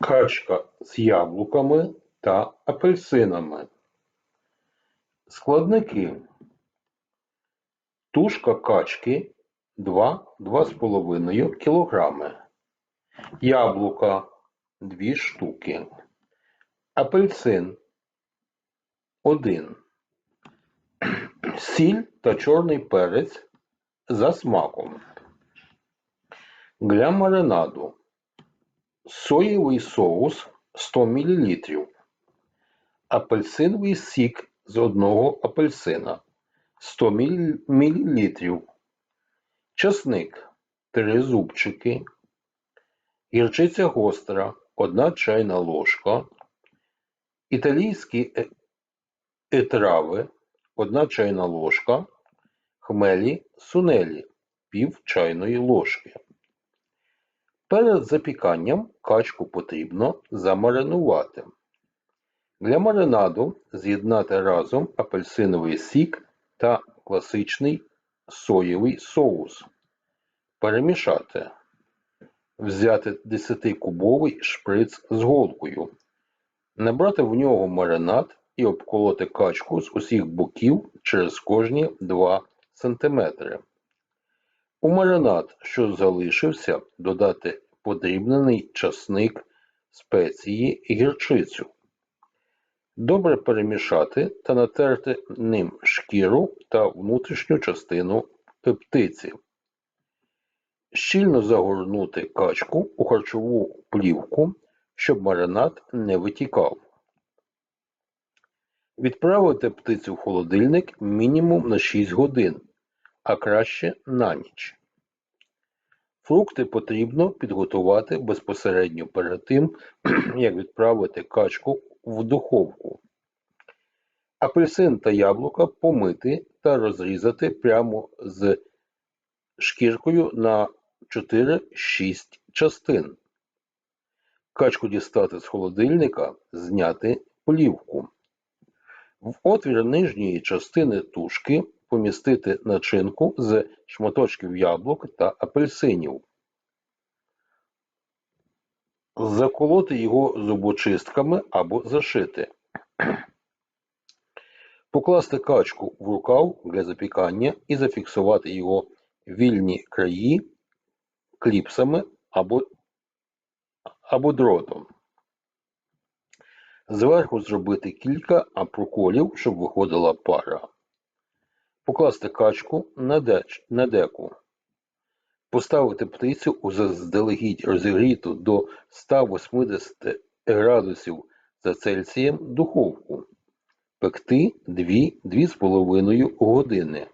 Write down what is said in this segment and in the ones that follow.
Качка з яблуками та апельсинами. Складники. Тушка качки 2-2,5 кг. Яблука 2 штуки. Апельсин 1. Сіль та чорний перець за смаком. Для маринаду соєвий соус 100 мл, апельсиновий сік з одного апельсина 100 мл, часник 3 зубчики, гірчиця гостра 1 чайна ложка, італійські е- е- 1 чайна ложка, хмелі сунелі пів чайної ложки. Перед запіканням качку потрібно замаринувати. Для маринаду з'єднати разом апельсиновий сік та класичний соєвий соус. Перемішати. Взяти 10-кубовий шприц з голкою. Набрати в нього маринад і обколоти качку з усіх боків через кожні 2 см. У маринад, що залишився, додати подрібнений часник, спеції і гірчицю. Добре перемішати та натерти ним шкіру та внутрішню частину птиці. Щільно загорнути качку у харчову плівку, щоб маринад не витікав. Відправити птицю в холодильник мінімум на 6 годин, а краще на ніч. Фрукти потрібно підготувати безпосередньо перед тим, як відправити качку в духовку. Апельсин та яблука помити та розрізати прямо з шкіркою на 4-6 частин. Качку дістати з холодильника, зняти плівку. В отвір нижньої частини тушки помістити начинку з шматочків яблук та апельсинів. Заколоти його зубочистками або зашити. Покласти качку в рукав для запікання і зафіксувати його вільні краї кліпсами або, або дротом. Зверху зробити кілька проколів, щоб виходила пара. Покласти качку на, деку. Поставити птицю у заздалегідь розігріту до 180 градусів за Цельсієм духовку. Пекти 2-2,5 години.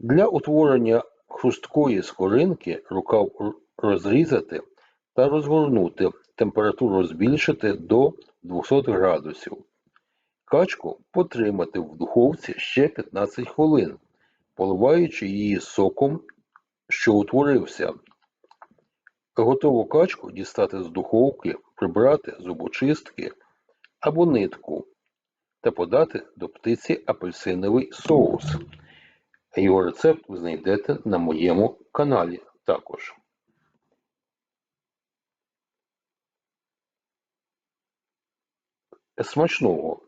Для утворення хрусткої скоринки рукав розрізати та розгорнути, температуру збільшити до 200 градусів. Качку потримати в духовці ще 15 хвилин, поливаючи її соком, що утворився. Готову качку дістати з духовки, прибрати зубочистки або нитку та подати до птиці апельсиновий соус. Його рецепт ви знайдете на моєму каналі також. Смачного!